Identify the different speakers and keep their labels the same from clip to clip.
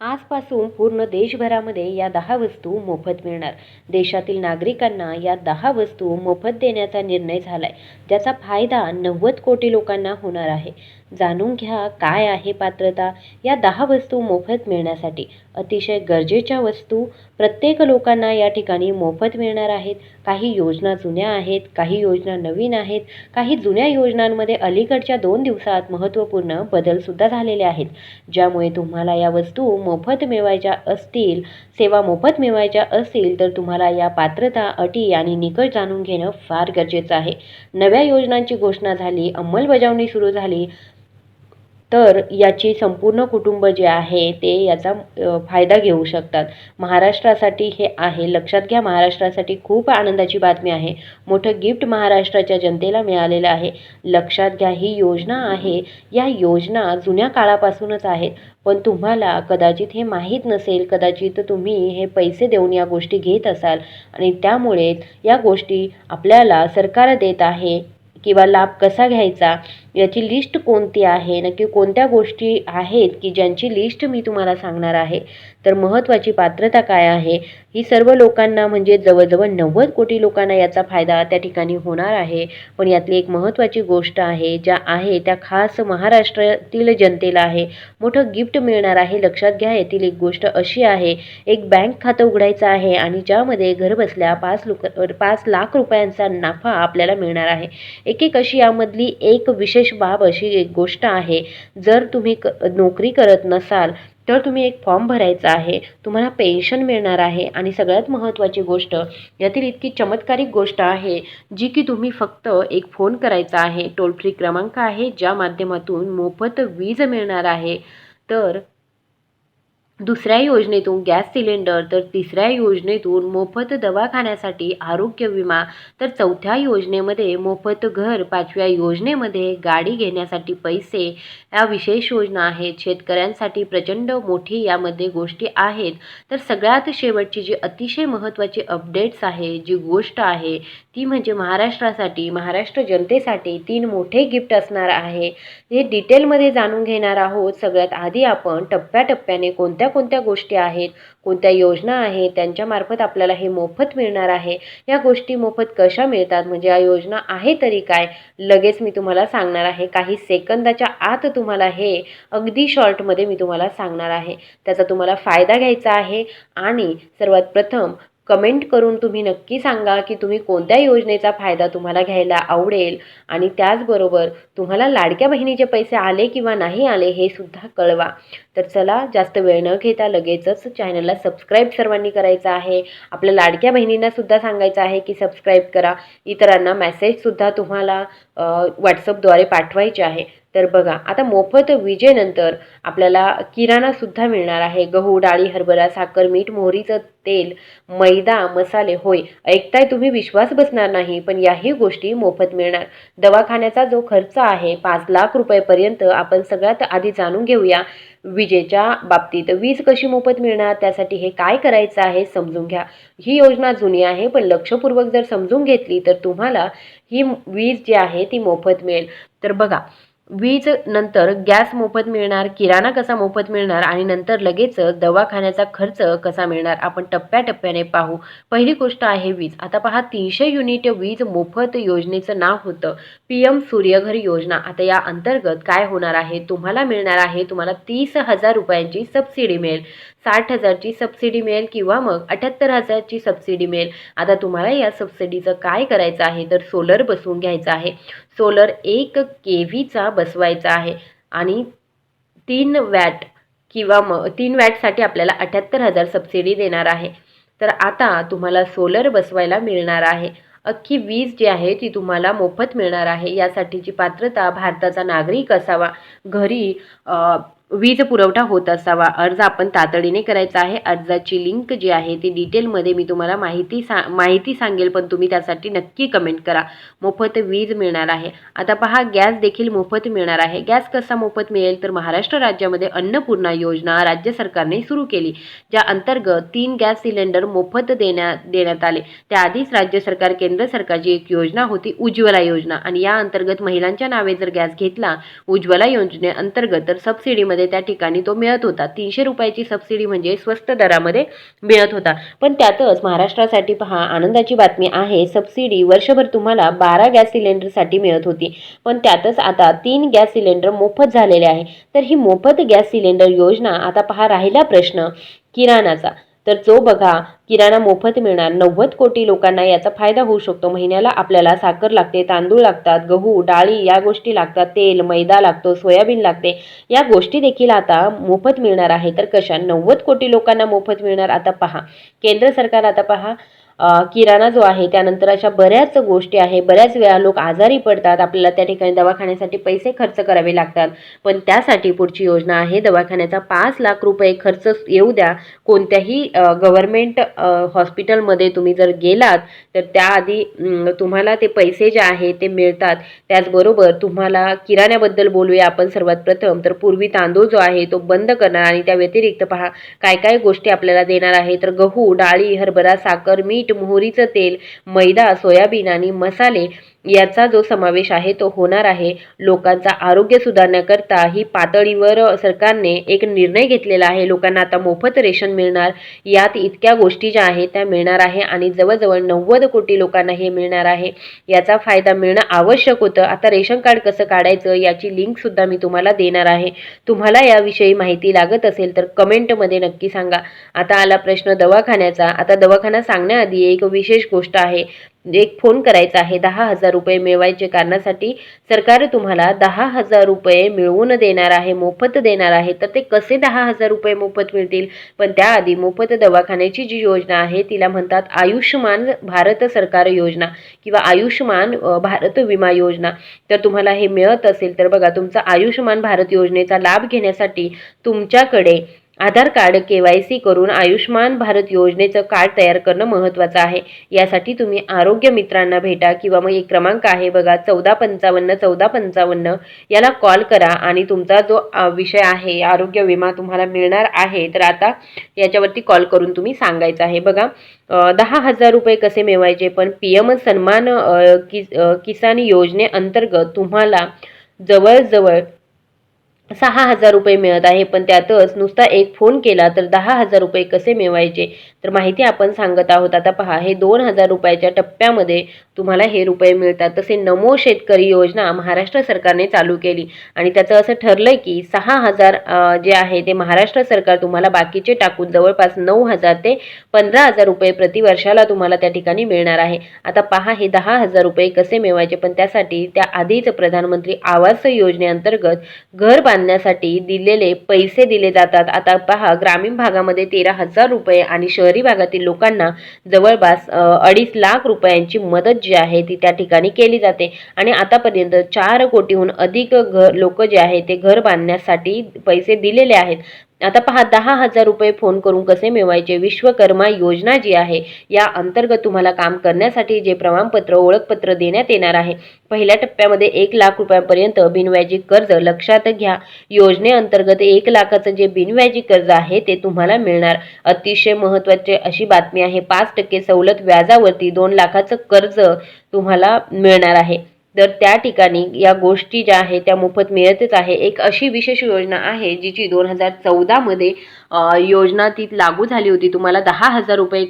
Speaker 1: आजपासून पूर्ण देशभरामध्ये या दहा वस्तू मोफत मिळणार. देशातील नागरिकांना या दहा वस्तू मोफत देण्याचा निर्णय झालाय. ज्याचा फायदा नव्वद कोटी लोकांना होणार आहे. जाणून घ्या काय आहे पात्रता या दहा वस्तू मोफत मिळण्यासाठी. अतिशय गरजेच्या वस्तू. प्रत्येक लोकांना या ठिकाणी मोफत मिळणार आहेत. काही योजना जुन्या आहेत काही योजना नवीन आहेत काही जुन्या योजनांमध्ये अलीकडच्या दोन दिवसात महत्त्वपूर्ण बदलसुद्धा झालेले आहेत. ज्यामुळे तुम्हाला या वस्तू मोफत मिळवायच्या असतील सेवा मोफत मिळवायच्या असतील तर तुम्हाला या पात्रता अटी आणि निकष जाणून घेणं फार गरजेचं आहे. नव्या योजनांची घोषणा झाली अंमलबजावणी सुरू झाली तर याची संपूर्ण कुटुंब जे आहे ते याचा फायदा घेऊ शकतात. महाराष्ट्रासाठी हे आहे. लक्षात घ्या महाराष्ट्रासाठी खूप आनंदाची बातमी आहे. मोठं गिफ्ट महाराष्ट्राच्या जनतेला मिळालेलं आहे. लक्षात घ्या ही योजना आहे. या योजना जुन्या काळापासूनच आहेत. पण तुम्हाला कदाचित हे माहीत नसेल कदाचित तुम्ही हे पैसे देऊन या गोष्टी घेत असाल. आणि त्यामुळे या गोष्टी आपल्याला सरकार देत आहे किंवा लाभ कसा घ्यायचा? याची लिस्ट कोणती आहे? नक्की कोणत्या गोष्टी आहेत की ज्यांची लिस्ट मी तुम्हाला सांगणार आहे? तर महत्त्वाची पात्रता काय आहे? ही सर्व लोकांना म्हणजे जवळजवळ नव्वद कोटी लोकांना याचा फायदा त्या ठिकाणी होणार आहे. पण यातली एक महत्त्वाची गोष्ट आहे ज्या आहे त्या खास महाराष्ट्रातील जनतेला आहे. मोठं गिफ्ट मिळणार आहे. लक्षात घ्या यातील एक गोष्ट अशी आहे. एक बँक खातं उघडायचं आहे आणि ज्यामध्ये घरबसल्या पाच लोक पाच लाख रुपयांचा नफा आपल्याला मिळणार आहे. एक एक अशी यामधली एक विषय विशेष बाब अशी एक गोष्ट आहे जर तुम्ही क नोकरी करत नसाल तर तुम्ही एक फॉर्म भरायचा आहे तुम्हाला पेन्शन मिळणार आहे आणि सगळ्यात महत्त्वाची गोष्ट यातील इतकी चमत्कारिक गोष्ट आहे जी की तुम्ही फक्त एक फोन करायचा आहे टोल फ्री क्रमांक आहे ज्या माध्यमातून मोफत वीज मिळणार आहे. तर दुसऱ्या योजनेतून गॅस सिलेंडर तर तिसऱ्या योजनेतून मोफत दवाखान्यासाठी आरोग्य विमा तर चौथ्या योजनेमध्ये मोफत घर पाचव्या योजनेमध्ये गाडी घेण्यासाठी पैसे. या विशेष योजना आहेत. शेतकऱ्यांसाठी प्रचंड मोठी यामध्ये गोष्टी आहेत. तर सगळ्यात शेवटची जी अतिशय महत्त्वाची अपडेट्स आहे जी गोष्ट आहे ती म्हणजे महाराष्ट्रासाठी महाराष्ट्र जनतेसाठी तीन मोठे गिफ्ट असणार आहे. हे डिटेलमध्ये जाणून घेणार आहोत. सगळ्यात आधी आपण टप्प्याटप्प्याने कोणत्या कोणत्या गोष्टी आहेत कोणत्या योजना आहेत त्यांच्यामार्फत आपल्याला हे मोफत मिळणार आहे. या गोष्टी मोफत कशा मिळतात? म्हणजे या योजना आहे तरी काय? लगेच मी तुम्हाला सांगणार आहे. काही सेकंदाच्या आत तुम्हाला हे अगदी शॉर्टमध्ये मी तुम्हाला सांगणार आहे. त्याचा तुम्हाला फायदा घ्यायचा आहे. आणि सर्वात प्रथम कमेंट करून तुम्ही नक्की सांगा की तुम्ही कोणत्या योजनेचा फायदा तुम्हाला घ्यायला आवडेल आणि त्याचबरोबर तुम्हाला लाडक्या बहिणीचे पैसे आले किंवा नाही आले हे सुद्धा कळवा. तर चला जास्त वेळ न घेता लगेचच चॅनलला सबस्क्राईब सर्वांनी करायचं आहे. आपल्या लाडक्या बहिणींना सुद्धा सांगायचं आहे की सबस्क्राईब करा. इतरांना मेसेजसुद्धा तुम्हाला व्हॉट्सअपद्वारे पाठवायचे आहे. तर बघा आता मोफत विजेनंतर आपल्याला किराणासुद्धा मिळणार आहे. गहू डाळी हरभरा साखर मीठ मोहरीचं तेल मैदा मसाले होय. ऐकताय तुम्ही विश्वास बसणार नाही पण याही गोष्टी मोफत मिळणार. दवाखान्याचा जो खर्च आहे पाच लाख रुपयेपर्यंत आपण सगळ्यात आधी जाणून घेऊया विजेच्या बाबतीत. वीज कशी मोफत मिळणार त्यासाठी हे काय करायचं आहे समजून घ्या. ही योजना जुनी आहे पण लक्षपूर्वक जर समजून घेतली तर तुम्हाला ही वीज जी आहे ती मोफत मिळेल. तर बघा वीज नंतर गॅस मोफत मिळणार किराणा कसा मोफत मिळणार आणि नंतर लगेच दवाखान्याचा खर्च कसा मिळणार? आपण टप्प्याटप्प्याने पाहू. पहिली गोष्ट आहे वीज. आता पहा तीनशे युनिट वीज मोफत योजनेचं नाव होतं. पी एम सूर्यघर योजना. आता या अंतर्गत काय होणार आहे? तुम्हाला मिळणार आहे तुम्हाला तीस हजार रुपयांची सबसिडी मिळेल. साठ हजारची सबसिडी मिळेल किंवा मग अठ्याहत्तर हजारची सबसिडी मिळेल. आता तुम्हाला या सबसिडीचं काय करायचं आहे? तर सोलर बसवून घ्यायचं आहे. सोलर एक के व्हीचा बसवायचा आहे. आणि तीन वॅट किंवा मग तीन वॅटसाठी आपल्याला अठ्याहत्तर हजार सबसिडी देणार आहे. तर आता तुम्हाला सोलर बसवायला मिळणार आहे. अख्खी वीज जी आहे ती तुम्हाला मोफत मिळणार आहे. यासाठीची पात्रता भारताचा नागरिक असावा. घरी वीज पुरवठा होत असावा. अर्ज आपण तातडीने करायचा आहे. अर्जाची लिंक जी आहे ती डिटेलमध्ये मी तुम्हाला माहिती सा माहिती सांगेल पण तुम्ही त्यासाठी नक्की कमेंट करा. मोफत वीज मिळणार आहे. आता पहा गॅस देखील मोफत मिळणार आहे. गॅस कसा मोफत मिळेल? तर महाराष्ट्र राज्यामध्ये अन्नपूर्णा योजना राज्य सरकारने सुरू केली ज्या अंतर्गत तीन गॅस सिलेंडर मोफत देण्यात देण्यात आले. त्याआधीच राज्य सरकार केंद्र सरकारची एक योजना होती उज्ज्वला योजना. आणि या अंतर्गत महिलांच्या नावे जर गॅस घेतला उज्ज्वला योजनेअंतर्गत तर सबसिडीमध्ये दरामध्ये त्या ठिकाणी तो मिळत होता. तीनशे रुपयाची सबसिडी म्हणजे स्वस्त दरामध्ये मिळत होता. पण त्यातच महाराष्ट्रासाठी पहा आनंदाची बातमी आहे सबसिडी वर्षभर तुम्हाला बारा गॅस सिलेंडरसाठी मिळत होती. पण त्यातच आता तीन गॅस सिलेंडर मोफत झालेले आहे. तर ही मोफत गॅस सिलेंडर योजना आता पहा राहिला प्रश्न किराणाचा. तर जो बघा किराणा मोफत मिळणार. नव्वद कोटी लोकांना याचा फायदा होऊ शकतो. महिन्याला आपल्याला साखर लागते तांदूळ लागतात गहू डाळी या गोष्टी लागतात. तेल मैदा लागतो सोयाबीन लागते. या गोष्टी देखील आता मोफत मिळणार आहे. तर कशा? नव्वद कोटी लोकांना मोफत मिळणार. आता पहा. केंद्र सरकार आता पहा. किराणा जो आहे त्यानंतर अशा बऱ्याच गोष्टी आहे. बऱ्याच वेळा लोक आजारी पडतात. आपल्याला त्या ठिकाणी दवाखान्यासाठी पैसे खर्च करावे लागतात. पण त्यासाठी पुढची योजना आहे. दवाखान्याचा पाच लाख रुपये खर्च येऊ द्या. कोणत्याही गव्हर्मेंट हॉस्पिटलमध्ये तुम्ही जर गेलात तर त्याआधी तुम्हाला ते पैसे जे आहे ते मिळतात. त्याचबरोबर तुम्हाला किराण्याबद्दल बोलूया आपण सर्वात प्रथम. तर पूर्वी तांदूळ जो आहे तो बंद करणार आणि त्या व्यतिरिक्त पहा काय काय गोष्टी आपल्याला देणार आहे. तर गहू डाळी हरभरा साखर मीठ मोहरीचं तेल मैदा सोयाबीन आणि मसाले याचा जो समावेश आहे तो होणार आहे. लोकांचा आरोग्य सुधारण्याकरता ही पातळीवर सरकारने एक निर्णय घेतलेला आहे. लोकांना आता मोफत रेशन मिळणार. यात इतक्या गोष्टी ज्या आहेत त्या मिळणार आहे आणि जवळजवळ नव्वद कोटी लोकांना हे मिळणार आहे. याचा फायदा मिळणं आवश्यक होतं. आता रेशन कार्ड कसं काढायचं याची लिंकसुद्धा मी तुम्हाला देणार आहे. तुम्हाला याविषयी माहिती लागत असेल तर कमेंटमध्ये नक्की सांगा. आता आला प्रश्न दवाखान्याचा. आता दवाखाना सांगण्याआधी एक विशेष गोष्ट आहे. म्हणजे एक फोन करायचा आहे दहा हजार रुपये मिळवायचे कारणासाठी सरकार तुम्हाला दहा हजार रुपये मिळवून देणार आहे मोफत देणार आहे. तर ते कसे दहा हजार रुपये मोफत मिळतील? पण त्याआधी मोफत दवाखान्याची जी योजना आहे तिला म्हणतात आयुष्यमान भारत सरकार योजना किंवा आयुष्यमान भारत विमा योजना. तर तुम्हाला हे मिळत असेल तर बघा तुमचा आयुष्यमान भारत योजनेचा लाभ घेण्यासाठी तुमच्याकडे Aadhaar card K Y C करून आयुष्मान भारत योजनेचं कार्ड तयार करणं महत्त्वाचं आहे. यासाठी तुम्ही आरोग्य मित्रांना भेटा किंवा मग एक क्रमांक आहे बघा चौदा पंचावन्न चौदा पंचावन्न. याला कॉल करा आणि तुमचा जो विषय आहे आरोग्य विमा तुम्हाला मिळणार आहे तर आता याच्यावरती कॉल करून तुम्ही सांगायचं आहे. बघा दहा हजार रुपये कसे मिळवायचे? पण पी एम सन्मान कि किसान योजनेअंतर्गत तुम्हाला जवळजवळ सहा हजार रुपये मिळत आहे पण त्यातच नुसता एक फोन केला तर दहा हजार रुपये कसे मिळवायचे? तर माहिती आपण सांगत आहोत. आता पहा हे दोन हजार रुपयाच्या टप्प्यामध्ये तुम्हाला हे रुपये मिळतात. तसे नमो शेतकरी योजना महाराष्ट्र सरकारने चालू केली. आणि त्याचं असं ठरलंय की सहा हजार जे आहे ते महाराष्ट्र सरकार तुम्हाला बाकीचे टाकून जवळपास नऊ हजार ते पंधरा हजार रुपये प्रतिवर्षाला तुम्हाला त्या ठिकाणी मिळणार आहे. आता पहा हे दहा हजार रुपये कसे मिळवायचे? पण त्यासाठी त्या आधीच प्रधानमंत्री आवास योजनेअंतर्गत घर बांधण्यासाठी दिलेले पैसे दिले जातात. आता पहा ग्रामीण भागामध्ये तेरा हजार रुपये आणि शहर शहरी भागातील लोकांना जवळपास अडीच लाख रुपयांची मदत जी आहे ती त्या ठिकाणी केली जाते. आणि आतापर्यंत चार कोटीहून अधिक घर लोक जे आहे ते घर बांधण्यासाठी पैसे दिलेले आहेत. आता पहा दहा हजार रुपये फोन करून कसे मिळवायचे? विश्वकर्मा योजना जी आहे या अंतर्गत तुम्हाला काम करण्यासाठी जे प्रमाणपत्र ओळखपत्र देण्यात येणार आहे पहिल्या टप्प्यामध्ये एक लाख रुपयांपर्यंत बिनव्याजी कर्ज लक्षात घ्या. योजनेअंतर्गत एक लाखाचं जे बिनव्याजी कर्ज आहे ते तुम्हाला मिळणार. अतिशय महत्त्वाची अशी बातमी आहे पाच टक्के सवलत व्याजावरती दोन लाखाचं कर्ज तुम्हाला मिळणार आहे. तर त्या ठिकाणी या गोष्टी ज्या आहेत त्या मोफत मिळतच आहे. एक अशी विशेष योजना आहे जिची दोन हजार चौदामध्ये योजना ती लागू झाली होती. तुम्हाला दहा हजार रुपये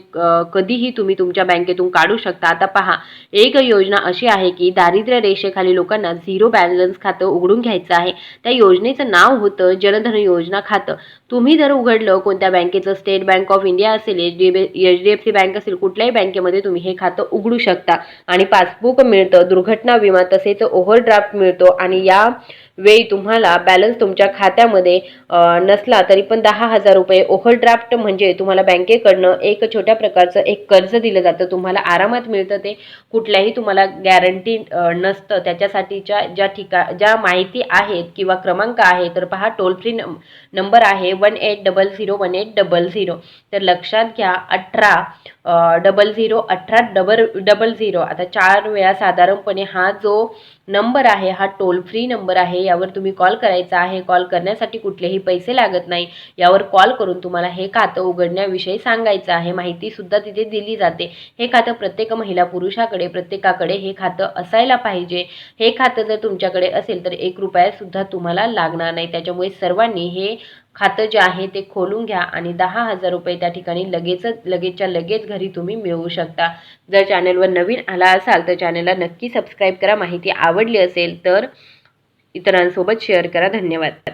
Speaker 1: कधीही तुम्ही तुमच्या बँकेतून काढू शकता. आता पहा एक योजना अशी आहे की दारिद्र्य रेषेखाली लोकांना झिरो बॅलन्स खातं उघडून घ्यायचं आहे. त्या योजनेचं नाव होतं जनधन योजना खातं. तुम्ही जर उघडलं कोणत्या बँकेचं स्टेट बँक ऑफ इंडिया असेल H D H D F C bank असेल कुठल्याही बँकेमध्ये तुम्ही हे खातं उघडू शकता. आणि पासबुक मिळतं दुर्घटना विमा तसेच ओव्हरड्राफ्ट मिळतो आणि या वेळी तुम्हाला बॅलन्स तुमच्या खात्यामध्ये नसला तरी पण दहा हजार रुपये ओव्हरड्राफ्ट म्हणजे तुम्हाला बँकेकडनं एक छोट्या प्रकारचं एक कर्ज दिलं जातं. तुम्हाला आरामात मिळतं ते. कुठल्याही तुम्हाला गॅरंटी नसतं. त्याच्यासाठीच्या ज्या ठिका ज्या माहिती आहेत किंवा क्रमांक आहे तर पहा टोल फ्री नंबर आहे one eight double zero one eight double zero तर लक्षात घ्या अठरा डबल झिरो अठरा डबल डबल झिरो आता चार वेळा साधारणपणे हा जो नंबर आहे हा टोल फ्री नंबर आहे यावर तुम्ही कॉल करायचा आहे. कॉल करण्यासाठी कुठलेही पैसे लागत नाही. यावर कॉल करून तुम्हाला हे खातं उघडण्याविषयी सांगायचं आहे. माहितीसुद्धा तिथे दिली जाते. हे खातं प्रत्येक महिला पुरुषाकडे प्रत्येकाकडे हे खातं असायला पाहिजे. हे खातं जर तुमच्याकडे असेल तर एक रुपयासुद्धा तुम्हाला लागणार नाही. त्याच्यामुळे सर्वांनी हे खातं जे आहे ते खोलून घ्या आणि दहा हजार रुपये त्या ठिकाणी लगेचच लगेचच्या लगेच घरी तुम्ही मिळवू शकता. जर चॅनलवर नवीन आला असाल तर चॅनलला नक्की सबस्क्राईब करा. माहिती आवडली असेल तर इतरांसोबत शेअर करा. धन्यवाद.